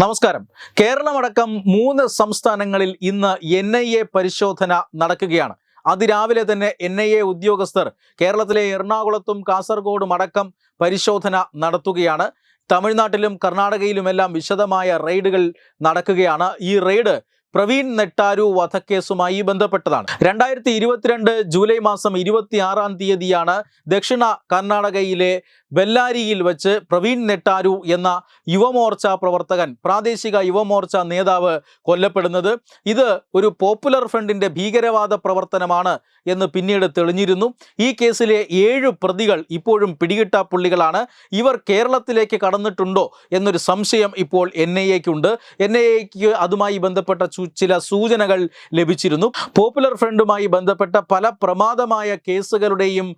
നമസ്കാരം. കേരളമടക്കം മൂന്ന് സംസ്ഥാനങ്ങളിൽ ഇന്ന് എൻ ഐ എ പരിശോധന നടക്കുകയാണ്. അതിരാവിലെ തന്നെ എൻ ഐ എ ഉദ്യോഗസ്ഥർ കേരളത്തിലെ എറണാകുളത്തും കാസർഗോഡും അടക്കം പരിശോധന നടത്തുകയാണ്. തമിഴ്നാട്ടിലും കർണാടകയിലുമെല്ലാം വിശദമായ റെയ്ഡുകൾ നടക്കുകയാണ്. ഈ റെയ്ഡ് പ്രവീൺ നെട്ടാരു വധക്കേസുമായി ബന്ധപ്പെട്ടതാണ്. രണ്ടായിരത്തി ഇരുപത്തിരണ്ട് ജൂലൈ മാസം ഇരുപത്തിയാറാം തീയതിയാണ് ദക്ഷിണ കർണാടകയിലെ ബെല്ലാരിയിൽ വെച്ച് പ്രവീൺ നെട്ടാരു എന്ന യുവമോർച്ച പ്രവർത്തകൻ പ്രാദേശിക യുവമോർച്ച നേതാവ് കൊല്ലപ്പെടുന്നത്. ഇത് ഒരു പോപ്പുലർ ഫ്രണ്ടിന്റെ ഭീകരവാദ പ്രവർത്തനമാണ് എന്ന് പിന്നീട് തെളിഞ്ഞിരുന്നു. ഈ കേസിലെ ഏഴ് പ്രതികൾ ഇപ്പോഴും പിടികിട്ട പുള്ളികളാണ്. ഇവർ കേരളത്തിലേക്ക് കടന്നിട്ടുണ്ടോ എന്നൊരു സംശയം ഇപ്പോൾ എൻ ഐ എക്കുണ്ട് എൻ ഐ എക്ക് അതുമായി ബന്ധപ്പെട്ട ചില സൂചനകൾ ലഭിച്ചിരുന്നു. പോപ്പുലർ ഫ്രണ്ടുമായി ബന്ധപ്പെട്ട പല പ്രമാദമായ കേസുകളുടെയും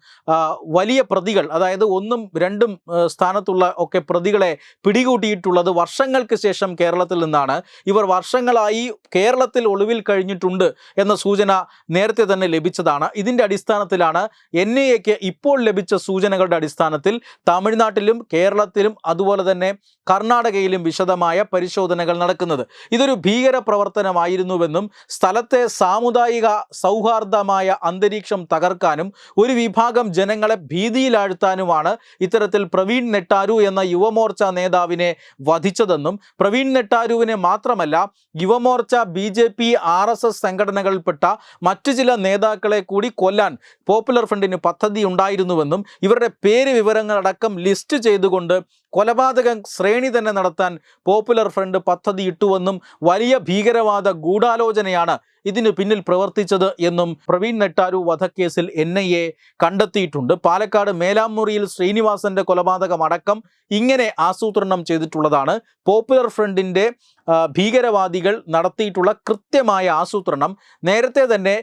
വലിയ പ്രതികൾ അതായത് ഒന്നും രണ്ടും സ്ഥാനത്തുള്ള ഒക്കെ പ്രതികളെ പിടികൂട്ടിയിട്ടുള്ളത് വർഷങ്ങൾക്ക് ശേഷം കേരളത്തിൽ നിന്നാണ്. ഇവർ വർഷങ്ങളായി കേരളത്തിൽ ഒളിവിൽ കഴിഞ്ഞിട്ടുണ്ട് എന്ന സൂചന നേരത്തെ തന്നെ ലഭിച്ചതാണ്. ഇതിന്റെ അടിസ്ഥാനത്തിലാണ് എൻ ഇപ്പോൾ ലഭിച്ച സൂചനകളുടെ അടിസ്ഥാനത്തിൽ തമിഴ്നാട്ടിലും കേരളത്തിലും അതുപോലെ തന്നെ കർണാടകയിലും വിശദമായ പരിശോധനകൾ നടക്കുന്നത്. ഇതൊരു ഭീകര പ്രവർത്തനമായിരുന്നുവെന്നും സ്ഥലത്തെ സാമുദായിക സൗഹാർദ്ദമായ അന്തരീക്ഷം തകർക്കാനും ഒരു വിഭാഗം ജനങ്ങളെ ഭീതിയിലാഴ്ത്താനുമാണ് ഇത്തരത്തിൽ പ്രവീൺ നെട്ടാരു എന്ന യുവമോർച്ച നേതാവിനെ വധിച്ചതെന്നും പ്രവീൺ നെട്ടാരുവിനെ മാത്രമല്ല Yuva Morcha B J P R S S സംഘടനകളിൽപ്പെട്ട മറ്റു ചില നേതാക്കളെ കൂടി കൊല്ലാൻ പോപ്പുലർ ഫ്രണ്ടിന് പദ്ധതി ഉണ്ടായിരുന്നുവെന്നും ഇവരുടെ പേര് വിവരങ്ങളടക്കം ലിസ്റ്റ് ചെയ്തുകൊണ്ട് കൊലപാതക ശ്രേണി തന്നെ നടത്താൻ പോപ്പുലർ ഫ്രണ്ട് പദ്ധതി ഇട്ടുവെന്നും വലിയ ഭീകരവാദ ഗൂഢാലോചനയാണ് ഇതിന് പിന്നിൽ പ്രവർത്തിച്ചത് എന്നും പ്രവീൺ നെട്ടാരു വധക്കേസിൽ എൻ ഐ എ കണ്ടെത്തിയിട്ടുണ്ട്. പാലക്കാട് മേലാമുറിയിൽ ശ്രീനിവാസന്റെ കൊലപാതകം അടക്കം ഇങ്ങനെ ആസൂത്രണം ചെയ്തിട്ടുള്ളതാണ്. പോപ്പുലർ ഫ്രണ്ടിന്റെ ഭീകരവാദികൾ നടത്തിയിട്ടുള്ള കൃത്യമായ ആസൂത്രണം. നേരത്തെ തന്നെ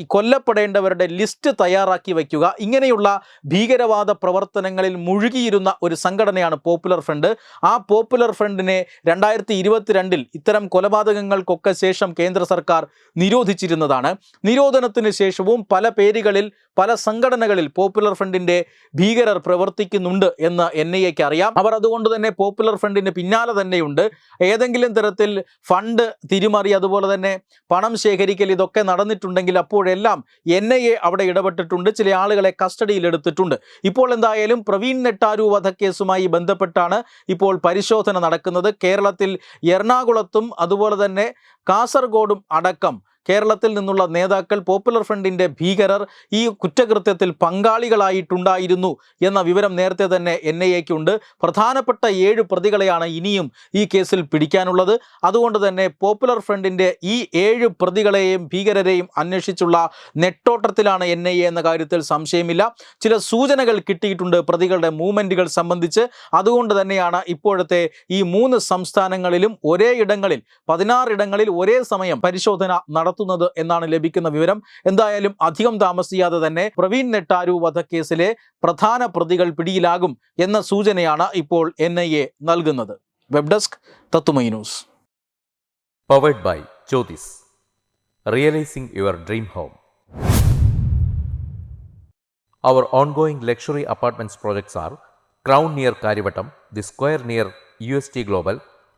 ഈ കൊല്ലപ്പെടേണ്ടവരുടെ ലിസ്റ്റ് തയ്യാറാക്കി വയ്ക്കുക. ഇങ്ങനെയുള്ള ഭീകരവാദ പ്രവർത്തനങ്ങളിൽ മുഴുകിയിരുന്ന ഒരു സംഘടനയാണ് പോപ്പുലർ ഫ്രണ്ട് ആ പോപ്പുലർ ഫ്രണ്ടിനെ രണ്ടായിരത്തി ഇരുപത്തിരണ്ടിൽ ഇത്തരം കൊലപാതകങ്ങൾക്കൊക്കെ ശേഷം കേന്ദ്ര സർക്കാർ നിരോധിച്ചിരുന്നതാണ്. നിരോധനത്തിന് ശേഷവും പല പേരുകളിൽ പല സംഘടനകളിൽ പോപ്പുലർ ഫ്രണ്ടിന്റെ ഭീകരർ പ്രവർത്തിക്കുന്നുണ്ട് എന്ന് എൻ ഐ എക്ക് അറിയാം. അവർ അതുകൊണ്ട് തന്നെ പോപ്പുലർ ഫ്രണ്ടിന് പിന്നാലെ തന്നെയുണ്ട്. ഏതെങ്കിലും തരത്തിൽ ഫണ്ട് തിരിമറി അതുപോലെ തന്നെ പണം ശേഖരിക്കൽ ഇതൊക്കെ നടന്നിട്ടുണ്ടെങ്കിൽ അപ്പോഴെല്ലാം എൻ ഐ എ അവിടെ ഇടപെട്ടിട്ടുണ്ട്. ചില ആളുകളെ കസ്റ്റഡിയിലെടുത്തിട്ടുണ്ട് ഇപ്പോൾ എന്തായാലും പ്രവീൺ നെട്ടാരു വധക്കേസുമായി ബന്ധപ്പെട്ടാണ് ഇപ്പോൾ പരിശോധന നടക്കുന്നത്. കേരളത്തിൽ എറണാകുളത്തും അതുപോലെ തന്നെ കാസർഗോഡും അടക്കം കേരളത്തിൽ നിന്നുള്ള നേതാക്കൾ പോപ്പുലർ ഫ്രണ്ടിന്റെ ഭീകരർ ഈ കുറ്റകൃത്യത്തിൽ പങ്കാളികളായിട്ടുണ്ടായിരുന്നു എന്ന വിവരം നേരത്തെ തന്നെ എൻ ഐ എക്കുണ്ട് പ്രധാനപ്പെട്ട ഏഴ് പ്രതികളെയാണ് ഇനിയും ഈ കേസിൽ പിടിക്കാനുള്ളത്. അതുകൊണ്ട് തന്നെ പോപ്പുലർ ഫ്രണ്ടിന്റെ ഈ ഏഴ് പ്രതികളെയും ഭീകരരെയും അന്വേഷിച്ചുള്ള നെട്ടോട്ടത്തിലാണ് എൻ ഐ എ എന്ന കാര്യത്തിൽ സംശയമില്ല. ചില സൂചനകൾ കിട്ടിയിട്ടുണ്ട് പ്രതികളുടെ മൂവ്മെന്റുകൾ സംബന്ധിച്ച്. അതുകൊണ്ട് തന്നെയാണ് ഇപ്പോഴത്തെ ഈ മൂന്ന് സംസ്ഥാനങ്ങളിലും ഒരേ ഇടങ്ങളിൽ പതിനാറിടങ്ങളിൽ ഒരേ സമയം പരിശോധന നടത്തുന്നത് എന്നാണ് ലഭിക്കുന്ന വിവരം. എന്തായാലും അധികം താമസിയാതെ തന്നെ പ്രവീൺ നെട്ടാരു വധക്കേസിലെ പ്രധാന പ്രതികൾ പിടിയിലാകും എന്ന സൂചനയാണ് ഇപ്പോൾ എൻ നൽകുന്നത്. വെബ് ഡെസ്ക് തത്തുമൈ news. Powered by Jyothis realising your dream home our ongoing luxury apartments projects R crown near Kariavattom the square near U S T Crown